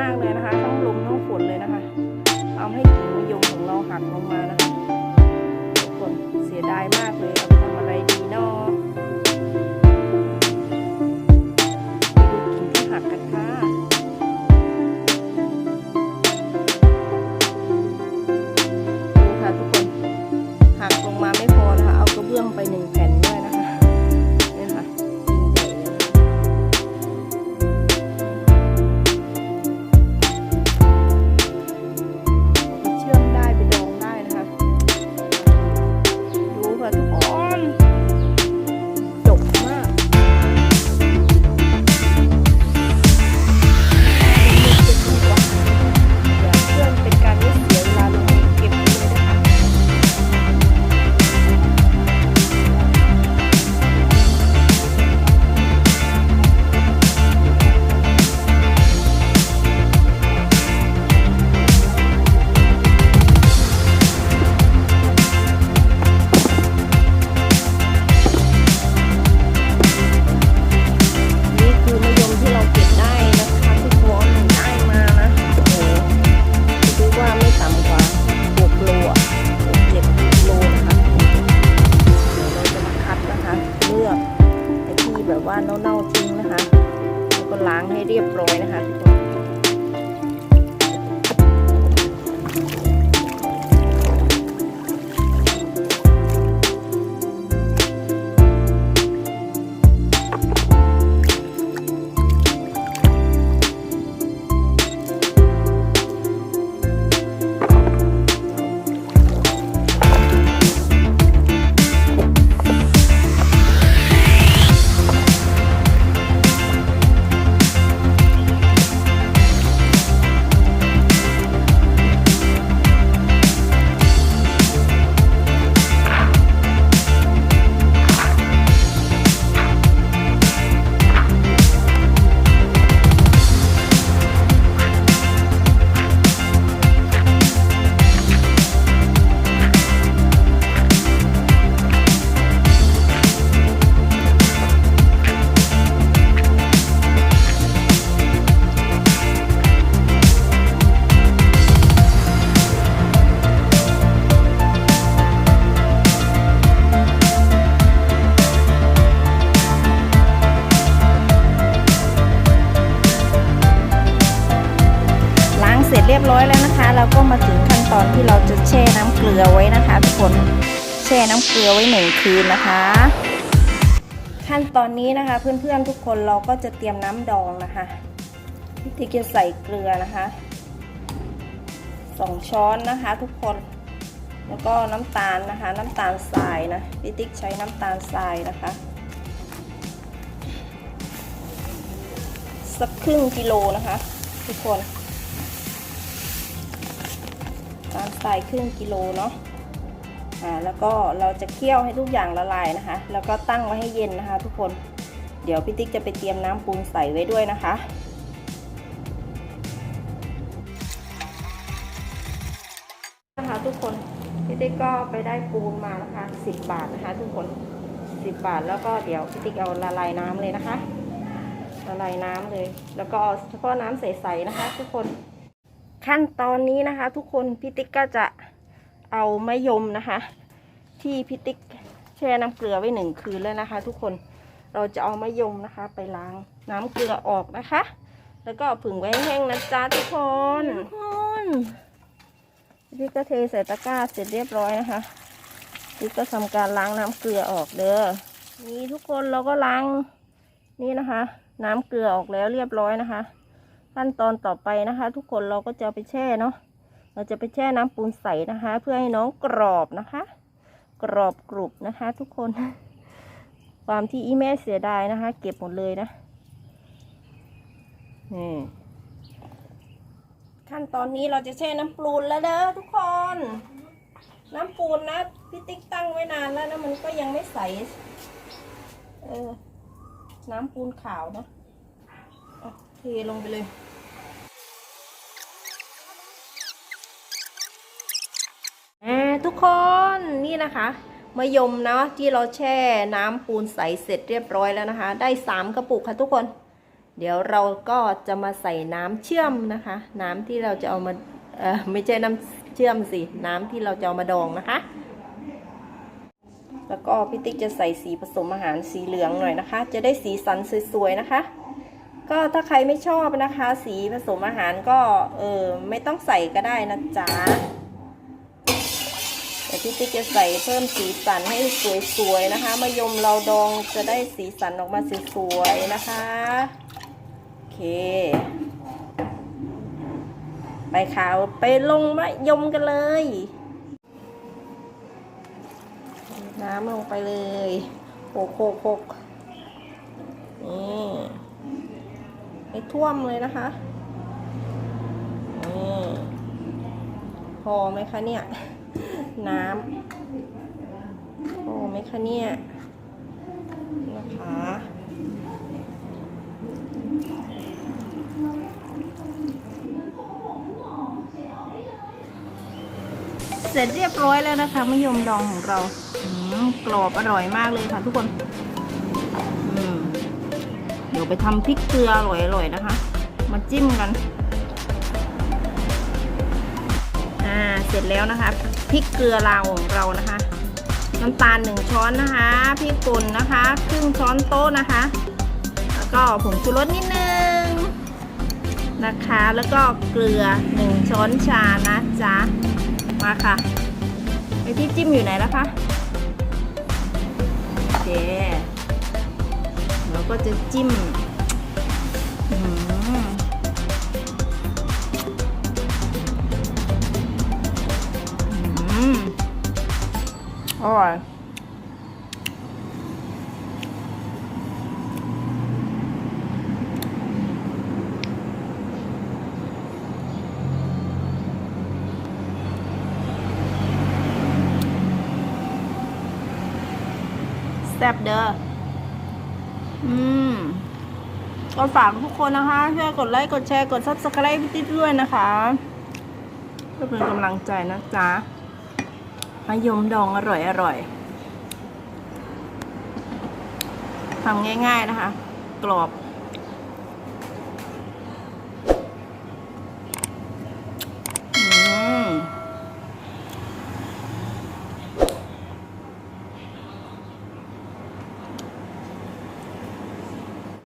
มากเลยนะคะ ทั้งลมทั้งฝนเลยนะคะทำให้กิ่งมะยมของเราหักลงมานะคะทุกคนเสียดายมากเลยเอาไปทำอะไรดีเนาะ เสร็จเรียบร้อยแล้วนะคะ เราก็มาถึงขั้นตอนที่เราจะแช่น้ำเกลือไว้นะคะทุกคนแช่น้ำเกลือไว้หนึ่งคืนนะคะ ขั้นตอนนี้นะคะเพื่อนๆทุกคนเราก็จะเตรียมน้ำดองนะคะที่จะใส่เกลือนะคะสองช้อนนะคะทุกคนแล้วก็น้ำตาลนะคะ น้ำตาลทรายนะพี่ติ๊กใช้น้ำตาลทรายนะคะ สักครึ่งกิโลนะคะ ทุกคน ตาลทรายครึ่งกิโลเนาะอ่าแล้วก็เราจะเคี่ยวให้ทุกอย่างละลายนะคะ แล้วก็ตั้งไว้ให้เย็นนะคะ ทุกคนเดี๋ยวพี่ติ๊กจะไปเตรียมน้ำปูนใส่ไว้ด้วยนะคะนะคะทุกคนพี่ติ๊กก็ไปได้ปูนมานะคะ10 บาทนะคะ ทุกคน10 บาทแล้วก็เดี๋ยวพี่ติ๊กเอาละลายน้ำเลยนะคะละลายน้ำเลย แล้วก็เฉพาะน้ำใสๆนะคะ ทุกคน ขั้นตอนนี้นะคะ ทุกคนพี่ติ๊กก็จะเอามะยมนะคะ ที่พี่ติ๊กแช่น้ำเกลือไว้หนึ่งคืนแล้วนะคะ ทุกคนเราจะเอามะยมนะคะ ไปล้างน้ำเกลือออกนะคะ แล้วก็ผึ่งไว้ให้แห้งนะจ๊ะทุกคนทุกคนพี่ก็เทใส่ตะกร้าเสร็จเรียบร้อยนะคะพี่ก็ทำการล้างน้ำเกลือออกเด้อนี่ทุกคนเราก็ล้างนี่นะคะ น้ำเกลือออกแล้วเรียบร้อยนะคะ ขั้นตอนต่อไปนะคะ ทุกคนเราก็จะไปแช่เนาะเราจะไปแช่น้ำปูนใสนะคะ เพื่อให้น้องกรอบนะคะ กรอบกรุบนะคะ ทุกคน ความที่อีแม่เสียดายนะคะ เก็บหมดเลยนะนี่ขั้นตอนนี้เราจะแช่น้ำปูนแล้วเด้อทุกคน น้ำปูนนะพี่ติ๊กตั้งไว้นานแล้วนะมันก็ยังไม่ใส เออ น้ำปูนขาวนะ เทลงไปเลยทุกคนนี่นะคะมะยมนะที่เราแช่น้ำปูนใสเสร็จเรียบร้อยแล้วนะคะ ได้สามกระปุกค่ะทุกคน เดี๋ยวเราก็จะมาใส่น้ำเชื่อมนะคะ น้ำที่เราจะเอามาเออไม่ใช่น้ำเชื่อมสิน้ำที่เราจะเอามาดองนะคะ แล้วก็พี่ติ๊กจะใส่สีผสมอาหารสีเหลืองหน่อยนะคะ จะได้สีสันสวยๆนะคะ ก็ถ้าใครไม่ชอบนะคะ สีผสมอาหารก็เออไม่ต้องใส่ก็ได้นะจ๊ะแต่พี่ติ๊กจะใส่เพิ่มสีสันให้สวยๆนะคะมะยมเราดองจะได้สีสันออกมาสวยๆนะคะโอเค ไปขาวไปลงมะยมกันเลยน้ำลงไปเลยโคกโคกโคกนี่ ให้ท่วมเลยนะคะนี่พอไหมคะเนี่ย น้ำพอไหมคะเนี่ยนะคะเสร็จเรียบร้อยแล้วนะคะมะยมดองของเราอืมกรอบอร่อยมากเลยค่ะทุกคน ดี๋ยวไปทำพริกเกลืออร่อยๆนะคะ มาจิ้มกัน อ่า เสร็จแล้วนะคะ พริกเกลือลาวของเรานะคะ น้ำตาลหนึ่งช้อนนะคะ พริกป่นนะคะ ครึ่งช้อนโต๊ะนะคะ แล้วก็ผงชูรสนิดนึงนะคะ แล้วก็เกลือหนึ่งช้อนชานะจ๊ะ มาค่ะ ไอที่จิ้มอยู่ไหนแล้วคะ โอเค แล้วก็จะจิ้มอร่อยแซ่บเด้อ อืมก็ฝากทุกคนนะคะช่วยกดไลค์กดแชร์กด subscribe พี่ติ๊ดด้วยนะคะเพื่อเป็นกำลังใจนะจ๊ะมะยมดองอร่อยอร่อยทำง่าย ๆนะคะ กรอบ